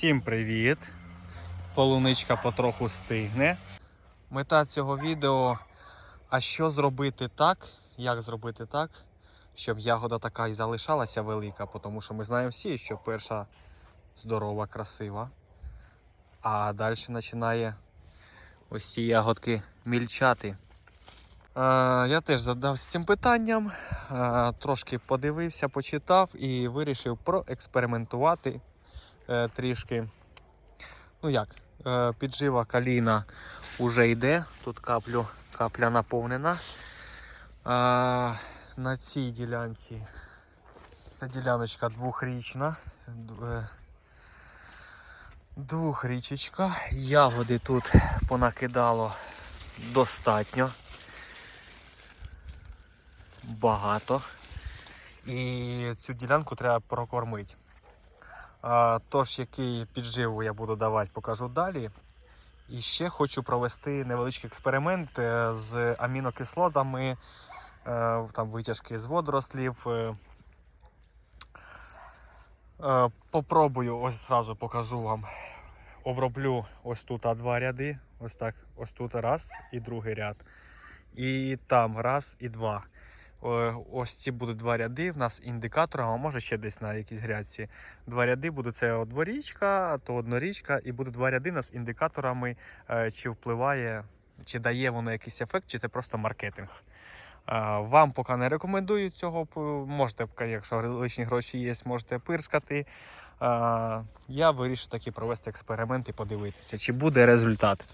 Всім привіт! Полуничка потроху стигне. Мета цього відео. А що зробити так? Як зробити так, щоб ягода така і залишалася велика, тому що ми знаємо всі, що перша здорова, красива. А далі починає ось ці ягодки мільчати. Е, я теж задався цим питанням, е, трошки подивився, почитав і вирішив проекспериментувати трішки. Ну як, е, піджива каліна вже йде. Тут каплю, капля наповнена. А, на цій ділянці ця діляночка двохрічна. е, Двохрічечка. Ягоди тут понакидало достатньо. Багато. І цю ділянку треба прокормити. Тож, який підживу я буду давати, покажу далі. І ще хочу провести невеличкий експеримент е, з амінокислотами, е, там витяжки з водорослів. Е, Попробую, ось зразу покажу вам. Оброблю ось тут два ряди. Ось так, ось тут раз і другий ряд. І там раз і два. Е, Ось ці будуть два ряди. В нас індикатором, а може ще десь на якійсь грядці. Два ряди будуть це дворічка, то однорічка, і будуть два ряди нас індикаторами, е, чи впливає, чи дає воно якийсь ефект, чи це просто маркетинг. Е, Вам поки не рекомендую цього. Можете, якщо лишні гроші є, можете пирскати. Я вирішив таки провести експеримент і подивитися, чи буде результат.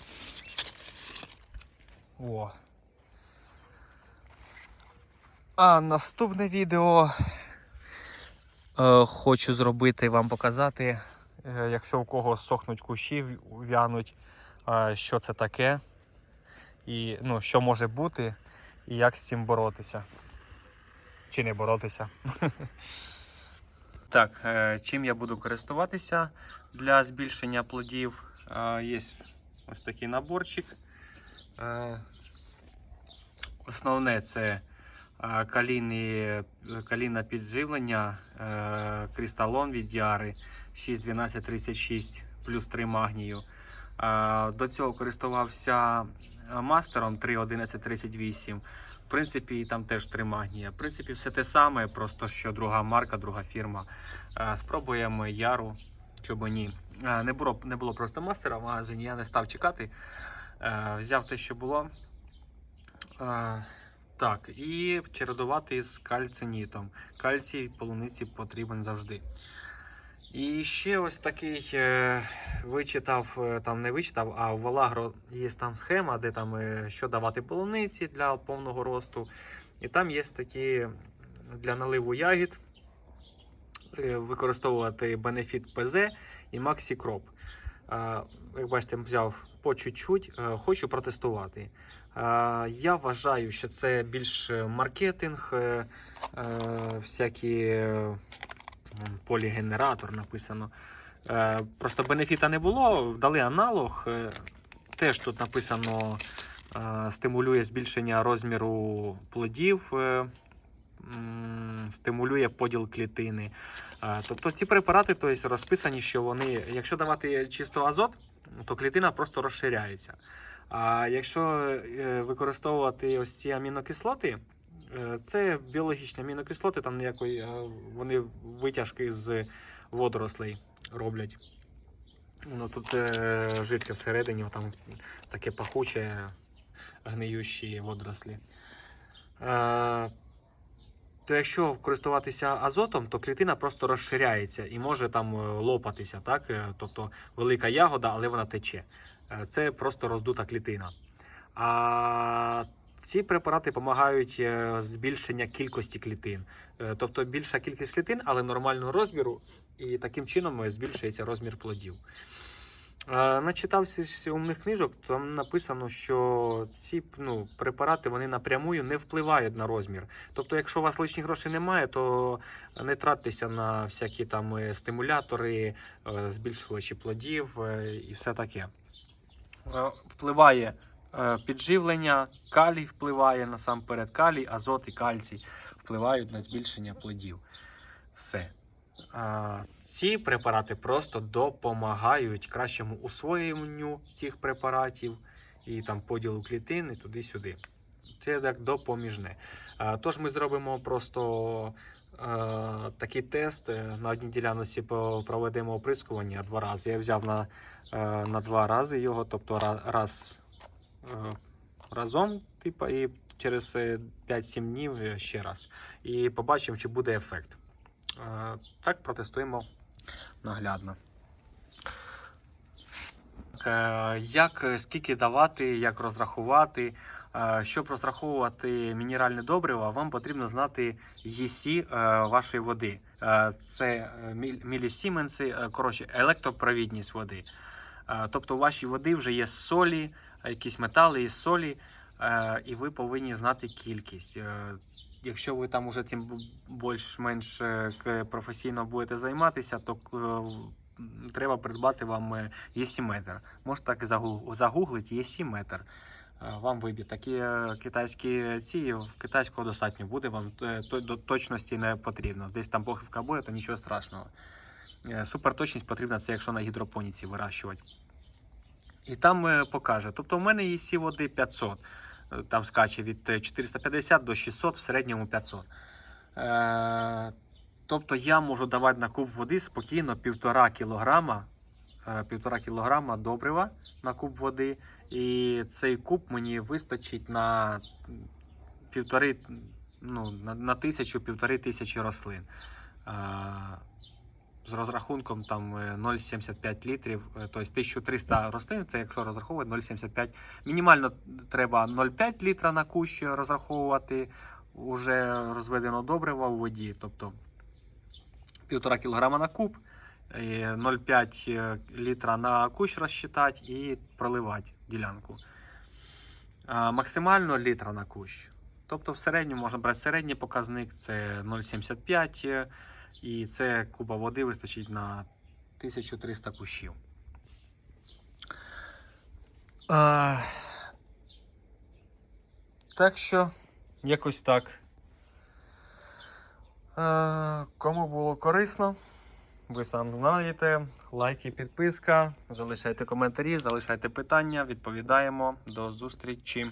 О. А наступне відео е, хочу зробити вам показати, е, якщо у кого сохнуть кущі, в'януть, е, що це таке, і ну, що може бути, і як з цим боротися. Чи не боротися. Так, чим я буду користуватися для збільшення плодів? Є ось такий наборчик. Основне це е, калійні, калійне підживлення, е, кристалон від діари 61236 плюс 3 магнію. Е, До цього користувався мастером 31138. В принципі, там теж 3 магнія. В принципі, все те саме, просто що друга марка, друга фірма. Е, Спробуємо яру, чому ні. Е, Не було, не було просто мастера в магазині, я не став чекати. Е, Взяв те, що було. Так, і чередувати з кальцинітом. Кальцій полуниці потрібен завжди. І ще ось такий е, вичитав, е, там не вичитав, а в Алагро є там схема, де там е, що давати полуниці для повного росту. І там є такі для наливу ягід використовувати Benefit PZ і Crop. Е, Як бачите, взяв по чуть-чуть, е, хочу протестувати. Е, Я вважаю, що це більш маркетинг, е, всякі полігенератор написано. Просто бенефіта не було, дали аналог. Теж тут написано стимулює збільшення розміру плодів, стимулює поділ клітини. Тобто ці препарати тобто, розписані, що вони, якщо давати чисто азот, то клітина просто розширяється. А якщо е, використовувати ось ці амінокислоти, е, це біологічні амінокислоти, там ніякої е, вони витяжки з водорослей роблять. Ну, тут е, жидке всередині, там таке пахуче, гниючі водорослі. Е, то якщо користуватися азотом, то клітина просто розширяється і може там е, лопатися, так? Е, Тобто велика ягода, але вона тече. Е, Це просто роздута клітина. А ці препарати допомагають збільшення кількості клітин. Тобто більша кількість клітин, але нормального розміру, і таким чином збільшується розмір плодів. Начитався умних книжок, там написано, що ці ну, препарати вони напрямую не впливають на розмір. Тобто, якщо у вас лишніх грошей немає, то не тратьтеся на всякі там е, стимулятори, е, збільшувачі плодів е, і все таке. Впливає підживлення, калій впливає насамперед, калій, азот і кальцій впливають на збільшення плодів. Все. Ці препарати просто допомагають кращому усвоєнню цих препаратів і там поділу клітин і туди-сюди. Це як допоміжне. Тож ми зробимо просто е, такий тест. Е, На одній ділянці проведемо оприскування два рази. Я взяв на, е, на два рази його, тобто раз разом, типу, і через е, 5-7 днів ще раз. І побачимо, чи буде ефект. Е, Так, протестуємо наглядно. Е, Як, скільки давати, як розрахувати. Е, Щоб розраховувати мінеральне добриво, вам потрібно знати ЄСі вашої води. Це мілісіменси, коротше, електропровідність води. Тобто у вашій води вже є солі, якісь метали і солі, і ви повинні знати кількість. Якщо ви там уже цим більш-менш е, професійно будете займатися, то е, треба придбати вам е, єсіметр. Можете так і загу- загуглити єсіметр. Вам виб'є такі китайські ці китайського достатньо буде. Вам до точності не потрібно. Десь там похибка буде, то нічого страшного. Суперточність потрібна це, якщо на гідропоніці вирощувати. І там покаже. Тобто, в мене є сі води 500. Е, Там скаче від е, 450 до 600, в середньому 500. Е, тобто я можу давати на куб води спокійно півтора кілограма, е, півтора кілограма добрива на куб води. І цей куб мені вистачить на півтори, ну, на, на тисячу, півтори тисячі рослин. Е, з розрахунком там е, 0,75 літрів, е, тобто 1300 рослин, це якщо розраховувати 0,75. Мінімально треба 0,5 літра на кущ розраховувати уже розведено добрива у воді, тобто 1,5 кг на куб, 0,5 літра на кущ розчитати і проливати ділянку. Максимально літра на кущ. Тобто в середньому можна брати середній показник, це 0,75 е, і це куба води вистачить на 1300 кущів. А, так що, якось так. А, кому було корисно, ви сам знаєте. Лайки, підписка, залишайте коментарі, залишайте питання, відповідаємо. До зустрічі.